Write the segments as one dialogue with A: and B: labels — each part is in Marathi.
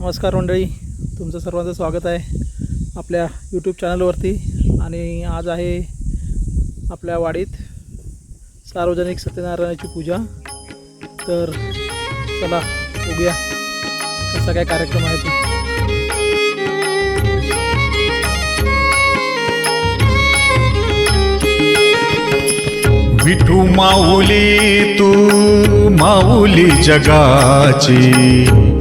A: नमस्कार मंडळी तुमचं सर्वांचं स्वागत आहे आपल्या यूट्यूब चॅनलवरती. आणि आज आहे आपल्या वाडीत सार्वजनिक सत्यनारायणाची पूजा. तर चला बघूया कसा काय कार्यक्रम आहे तो.
B: विठू माऊली तू माऊली जगाची.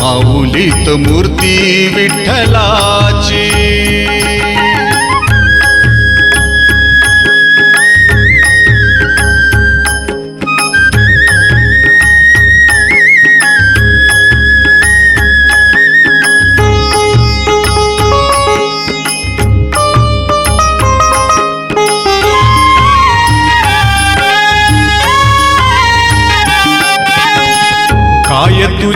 B: माऊलीत मूर्ती विठ्ठलाची.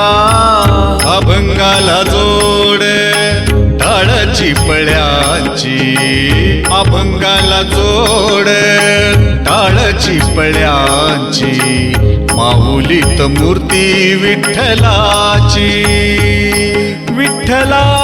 B: अभंगा अभंगाला जोड टाळची पळ्याची. अभंगाला जोड टाळची पळ्याची. माऊलीत मूर्ती विठ्ठलाची. विठ्ठला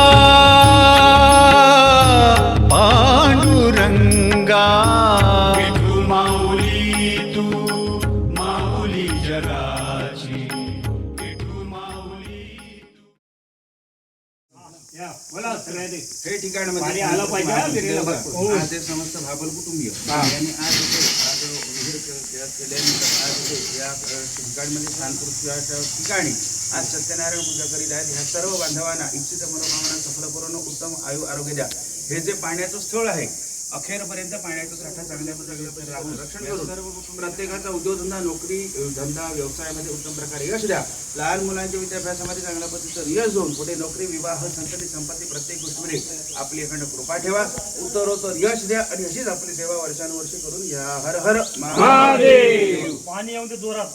C: ठिकाण म्हणजे
D: पाणी आलं पाहिजे हा विहिरीला भरपूर.
C: आज हे समस्त भाबल कुटुंबीय यांनी आज इथे आज विहीर के- के- केल्यानंतर आज इथे या अ, ठिकाणमध्ये स्थानकृत्याच्या ठिकाणी आज सत्यनारायण पूजा करीत आहेत. ह्या सर्व बांधवांना इच्छित मनोकामना सफल करून उत्तम आयु आरोग्य द्या. हे जे पाण्याचं स्थळ आहे अखेरपर्यंत पाण्याचा साठा चांगल्या प्रकारे राहून रक्षण करून. प्रत्येकाचा उद्योगधंदा नोकरी धंदा व्यवसायामध्ये उत्तम प्रकारे यश द्या. लहान मुलांच्या विद्याभ्यासामध्ये चांगल्या पद्धतीचं यश देऊन पुढे नोकरी विवाह संतती संपत्ती प्रत्येक गोष्टीमध्ये आपली एखादं कृपा ठेवा. उत्तरोत्तर यश द्या आणि अशीच आपली सेवा वर्षानुवर्षे करून या हर हर महादेव.
D: पाणी येऊन ते जोरात.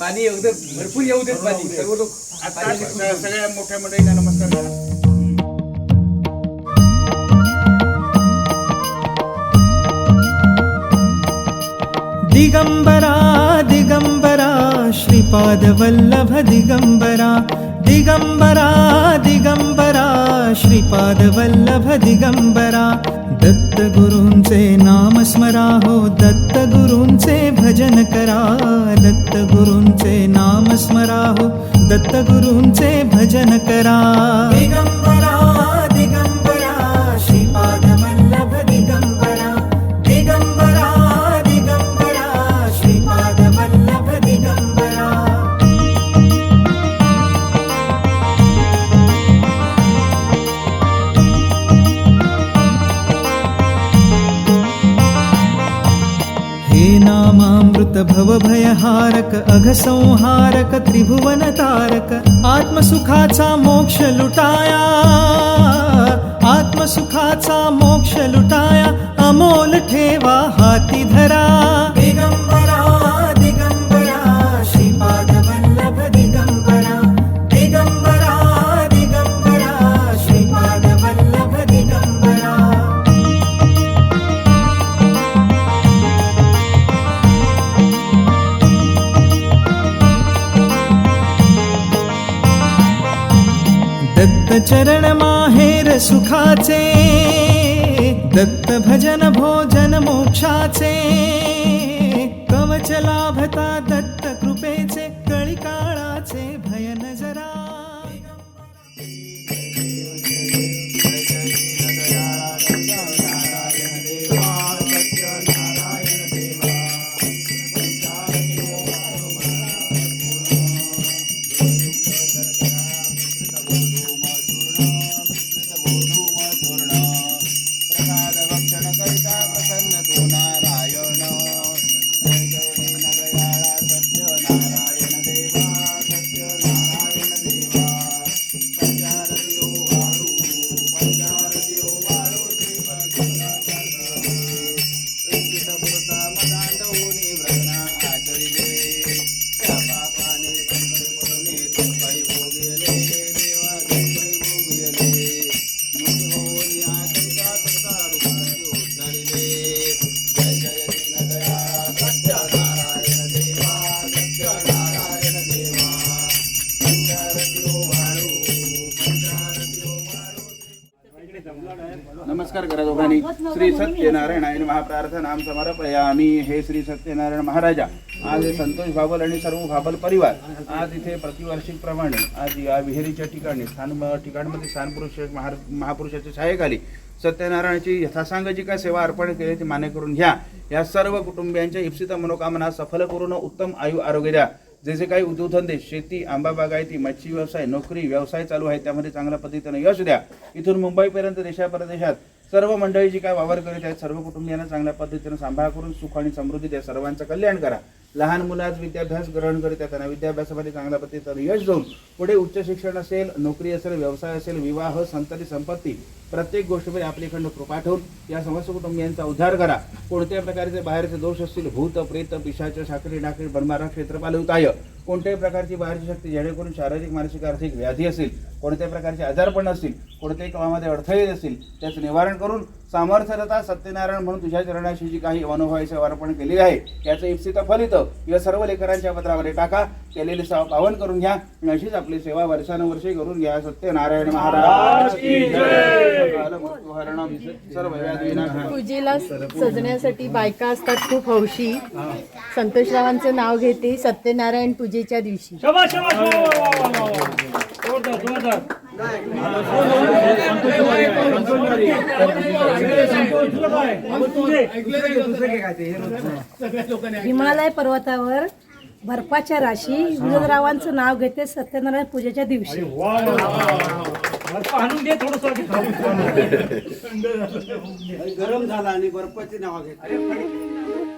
E: पाणी येऊ दे भरपूर येऊ देत पाणी. सर्व लोक
C: सगळ्या मोठ्या मंडळींना नमस्कार करा
F: दिगंबरा दिगंबरा श्रीपादवल्लभ दिगंबरा दिगंबरा दिगंबरा श्रीपादवल्लभ दिगंबरा। दत्तगुरूंचे नाम स्मरा हो दत्तगुरूंचे भजन करा। दत्तगुरूंचे नाम स्मरा हो दत्तगुरूंचे भजन करा नामामृत भवभयहारक अघसंहारक त्रिभुवन तारक आत्मसुखाचा मोक्ष लुटाया आत्मसुखाचा मोक्ष लुटाया अमोल ठेवा हाती धरा. दत्त चरण माहेर सुखाचे दत्त भजन भोजन मोक्षाचे कवच लाभता दत्त कृपेचे कळी काळाचे
C: भयन जरा ठिकाणी श्री सत्यनारायण महाप्रार्थना नाम समर्पयामी. हे श्री सत्यनारायण महाराजा आज हे संतोष भाबल आणि सर्व भाबल परिवार आज इथे प्रतिवार्षिक प्रमाणे आज या विहिरीच्या ठिकाणी स्थान ठिकाणमध्ये स्थानपुरुष महापुरुषाच्या छायेखाली सत्यनारायणाची यथासांग जी काय सेवा अर्पण केली ती मान्य करून घ्या. या सर्व कुटुंबियांच्या इप्सित मनोकामना सफल करून उत्तम आयु आरोग्य द्या. जे जे काही उद्योगधंदे शेती आंबा बागायती मच्छी व्यवसाय नोकरी व्यवसाय चालू आहे त्यामध्ये चांगल्या पद्धतीने यश द्या. इथून मुंबईपर्यंत देशा परदेशात सर्व मंडळी जी काय वावर करीत आहेत सर्व कुटुंबियांना चांगल्या पद्धतीने सांभाळ करून सुख आणि समृद्धी द्या. सर्वांचं कल्याण करा. लहान मुलं आज विद्याभ्यास ग्रहण करीत आहेत त्यांना विद्याभ्यासामध्ये चांगल्या पद्धतीने यश देऊन पुढे उच्च शिक्षण असेल नोकरी असेल व्यवसाय असेल विवाह संतती संपत्ती प्रत्येक गोष्टीमध्ये आपल्याकडनं कृपा ठेवून या समस्त कुटुंबियांचा उद्धार करा. कोणत्या प्रकारचे बाहेरचे दोष असतील भूत प्रेत पिशाच साखरी डाकरी बनमारा क्षेत्रपाल उताय. कोणत्याही प्रकारची बाहेरची शक्ती जेणेकरून शारीरिक मानसिक आर्थिक व्याधी असेल कोणत्याही प्रकारचे आजारपण असतील कोणत्याही कामामध्ये अडथळे असतील त्याचं निवारण करून सामर्थ्यता सत्यनारायण म्हणून तुझ्या चरणाशी जी काही अनुभवाची अर्पण केलेली आहे त्याचं इप्सित फलित या सर्व लेकरांच्या पत्रामध्ये टाका. केलेली सेवा पावन करून घ्या. आणि अशीच आपली सेवा वर्षानुवर्षे करून घ्या. सत्यनारायण महाराज
G: पूजेला सजण्यासाठी बायका असतात खूप हौशी. संतोषरावांचं नाव घेते. सत्यनारायण पूजेच्या दिवशी.
H: हिमालय पर्वतावर बर्फाच्या राशी विनोदरावांचं नाव घेते सत्यनारायण पूजेच्या दिवशी.
I: वा, वा, वा, वा. मला आणून दे थोडस
J: गरम झाला आणि बर्फाची नाव घेत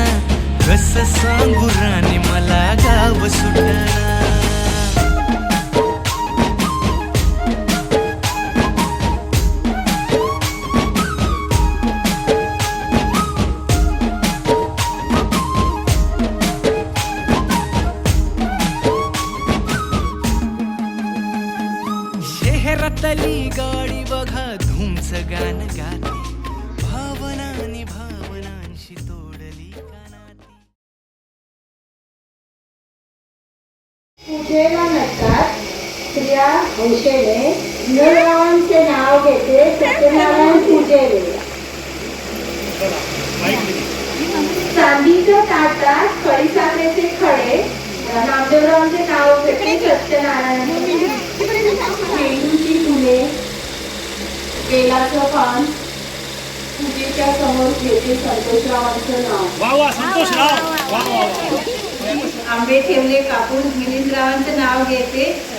K: कस सांगू राणी मला गाव सुटणार शहरातली गाडी बघा धुमच गाणं गाते. भावनानी
H: निभा हौशेने विनोदरावांचे नाव घेते सत्यनारायण पूजेले. चांदीच्या ताटात खडीसाखरेचे खडे नामदेवरावांचे नाव घेते सत्यनारायण पेंडूची फुले बेलाचं पान पूजेच्या समोर घेते संतोषरावांचं नाव. आंबे ठेवले कापून मिलिंदरावांचं नाव घेते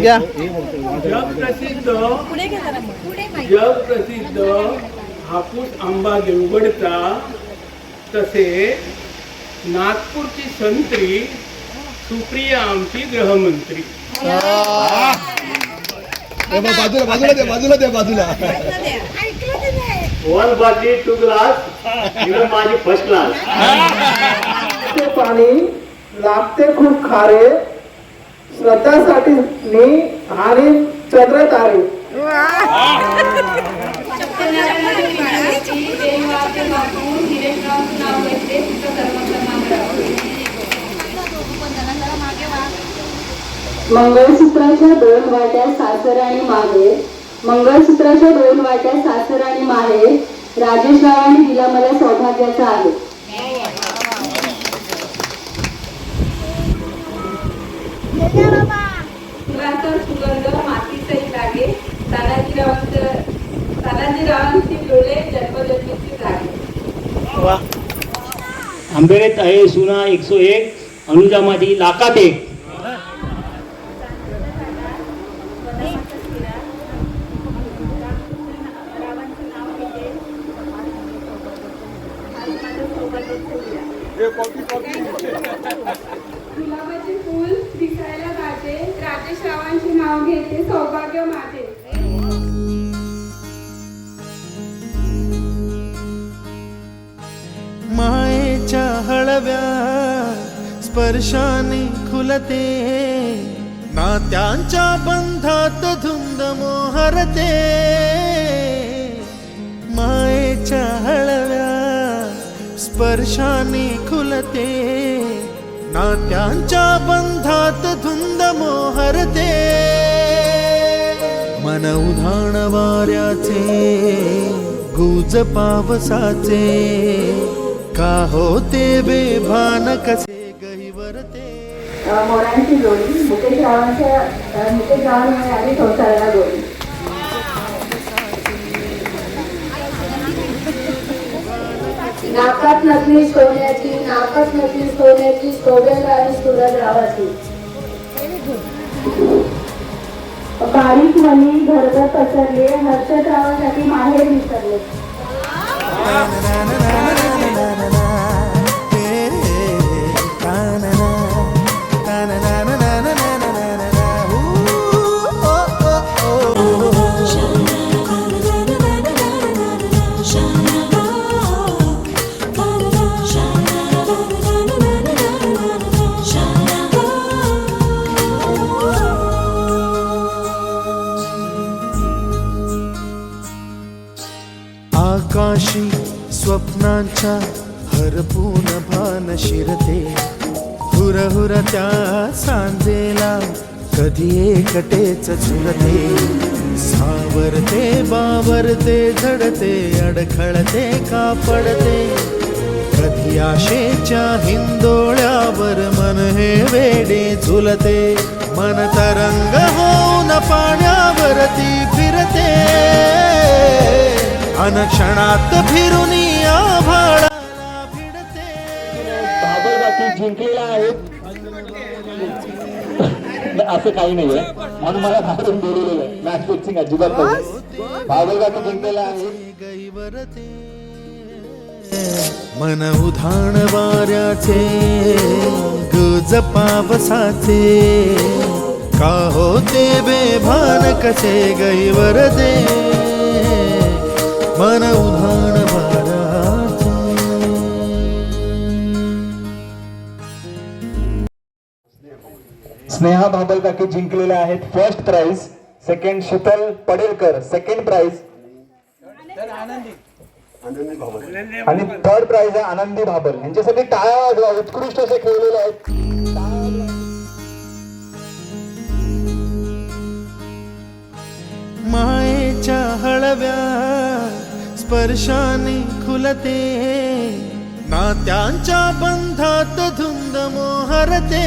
F: घ्या
L: जगप्रसिद्ध जगप्रसिद्ध हापूस आंबा देवगडचा तसे नागपूरची संत्री सुप्रिया आमची गृहमंत्री.
B: बाजूला बाजूला द्या बाजूला द्या बाजूला.
L: वन बाटली टू ग्लास. माझी फर्स्ट क्लास
F: ते पाणी लागते खूप खारे. श्रद्धासाठी मी आणि चंद्र तारे.
H: मंगळसूत्राच्या दोन वाट्या सासर आणि माहेर मंगळसूत्राच्या दोन वाट्या सासर आणि माहेर राजेश रावांनी दिला मला सौभाग्याचा आहे. फुलाचा सुगंध मातीचाही लागे तानाजीरावांचं तानाजीरावांची डोळे जन्मजन्मीची जागे
D: आहे सुना एकशे एक अनुजा माझी लाखात एक.
H: गुलाबाचे फूल दिसायला राजेश रावांचे नाव घेते सौभाग्य माझे
M: मायेच्या हळव्या स्पर्शाने खुलते. नात्यांच्या बंधात धुंद मोहरते. मायेच्या हळव्या स्पर्शाने खुलते. नात्यांच्या बंधात धुंद मोहरते. मन उधाण वाऱ्याचे गुज पावसाचे का होते बेभान कसे गहिवरते?
H: मोरांची जोडी मुकेश रावांच्या मुकेश रावांमुळे आली संसाराला गोडी नाकात नकली सोन्याची नाकात नकली सोन्याची सोबेल आणि सुरज रावाची बारीक मनी घरभर पसरले हर्षद रावासाठी माहेर विसरले.
M: एकटेच झुलते सावरते बावरते झडते अडखळते का पडते कधी आशेच्या हिंदोळ्यावर मन हे वेडे झुलते. मन तरंग होऊन पाण्यावरती फिरते. अनक्षणात फिरून आभाळा भिडते.
D: बाकी जिंकलेला आहे. असं काही नाहीये. म्हणून मला बाहेरून बोलवलेलं आहे. मॅच फिक्सिंग अजिबात नाही. बाबलगाठी जिंकलेला आहे.
M: मन उधाण वाऱ्याचे गुज पावसाचे का होते बेभान कसे गैवरते मन उधाण
N: स्नेहा भाबल काकी जिंकलेल्या आहेत. First prize second Sheetal Padelkar second prize आणि थर्ड प्राइज आहे आनंदी भाबल. यांच्यासाठी टाळ्या वाजवा उत्कृष्ट असे खेळलेले आहेत.
M: मायेच्या हळव्या स्पर्शाने खुलते. नात्यांच्या बंधात धुंद मोहरते.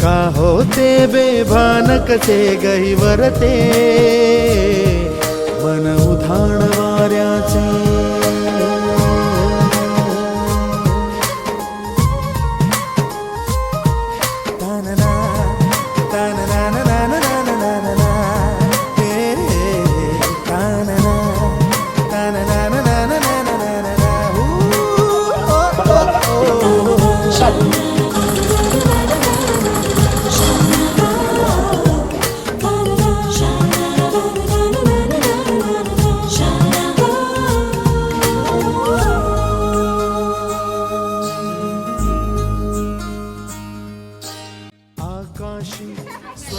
M: का होते बेभानकते गहिवरते मन उधाणवा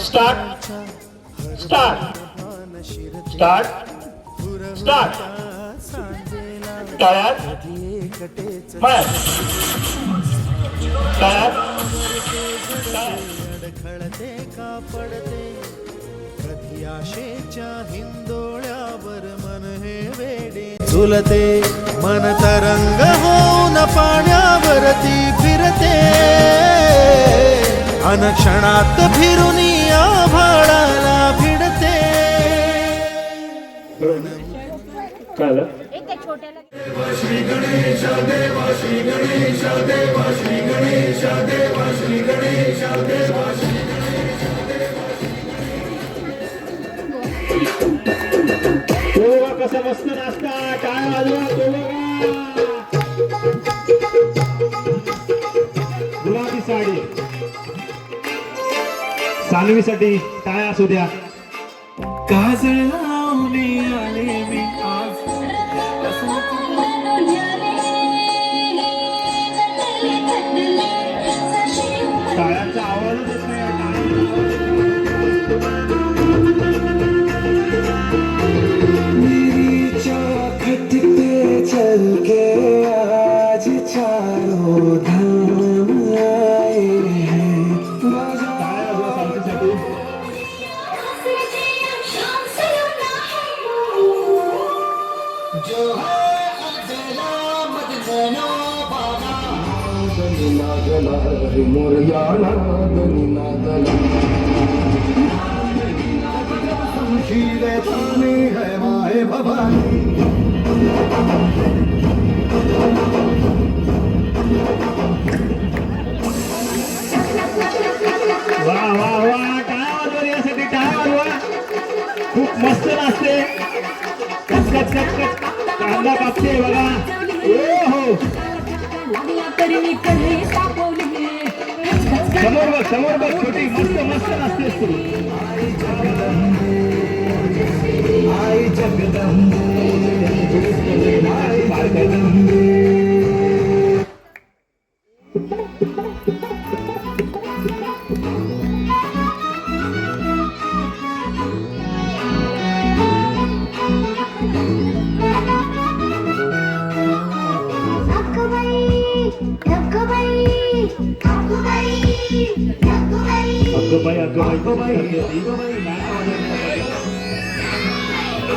D: स्टार्ट स्टार्ट स्टार्ट स्टार्ट टाळ्यात मळ्यात टाळ्यात
M: खळते का पडते कधी आशेच्या हिंदोळ्यावर मन हे वेडे झुलते मन तरंग होऊन पाण्यावरती फिरते. अनक्षणात फिरून काळाला भिडते.
D: श्री गणेश देवा श्री गणेश देवा श्री गणेश देवा श्री गणेश देवा
M: श्री गणेश देवा कसं मस्त
D: नाचता. टाळ वाजवा सानवीसाठी काय असू द्या. काजळ वा वा वा टाळ्या वाजवा यासाठी टाळ्या वाजवा? खूप मस्त नाचते. कच कच कांदा कापते बघा. हो समोर बघ समोर बघ छोटी मस्त मस्त नाचतेस तू. आई जगदंबे आई जगदंबे.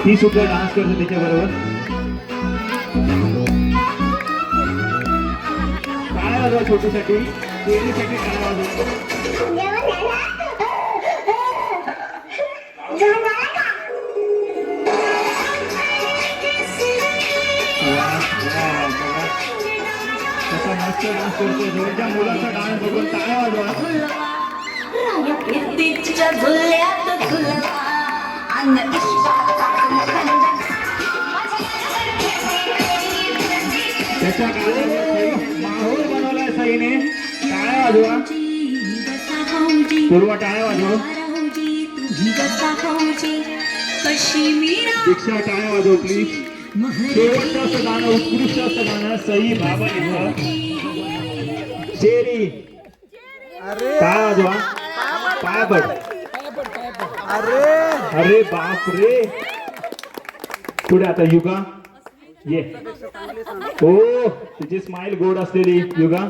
D: ती सुद्धा डान्स करते त्याच्याबरोबर. टाळ्या वाजवा छोटीसाठी? चेरीसाठी काय वाजवा जवळच्या मुलाचा डान्स बघून काय त्याच्या माहोल बनवलाय साईने. टाळ्या वाजवा. पूर्व टाळ्या वाजवा. दीक्षा टाळ्या वाजव प्लीज शेवटचं असं गाणं उत्कृष्ट असं गाणं सई बाबा चेरी टाळ्या वाजवा. पाय पड. अरे बाप रे. पुढे आता युगा. ये. हो तुझी स्माइल गोड असलेली युगा.